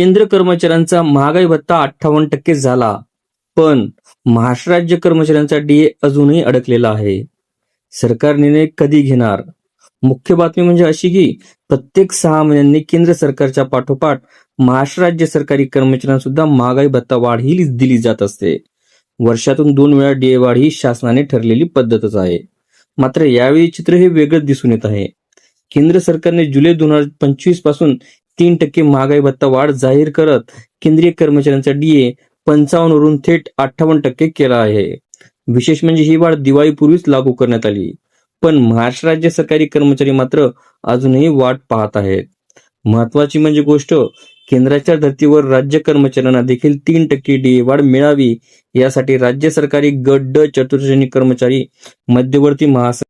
केंद्र कर्मचाऱ्यांचा महागाई भत्ता अठ्ठावन्न टक्के झाला पण महाराष्ट्र राज्य कर्मचाऱ्यांचा डीए अजूनही अडकलेला आहे. सरकार निर्णय कधी घेणार? मुख्य बातमी म्हणजे अशी की प्रत्येक सहा महिन्यांनी केंद्र सरकारच्या पाठोपाठ महाराष्ट्र राज्य सरकारी कर्मचाऱ्यांना सुद्धा महागाई भत्ता वाढ ही दिली जात असते. वर्षातून दोन वेळा डीए वाढ ही शासनाने ठरलेली पद्धतच आहे. मात्र यावेळी चित्र हे वेगळंच दिसून येत आहे. केंद्र सरकारने जुलै दोन हजार पंचवीसपासून तीन टक्के महागाई भत्ता वाढ जाहीर करत केंद्रीय कर्मचाऱ्यांचा डीए पंचावन्न वरून थेट अठ्ठावन्न टक्के केला आहे. विशेष म्हणजे ही वाढ दिवाळीपूर्वीच लागू करण्यात आली. पण महाराष्ट्र राज्य सरकारी कर्मचारी मात्र अजूनही वाट पाहत आहेत. महत्वाची म्हणजे गोष्ट केंद्राच्या धर्तीवर राज्य कर्मचाऱ्यांना देखील तीन टक्के डीए वाढ मिळावी यासाठी राज्य सरकारी गट ड चतुर्श्रेणी कर्मचारी मध्यवर्ती महासंघ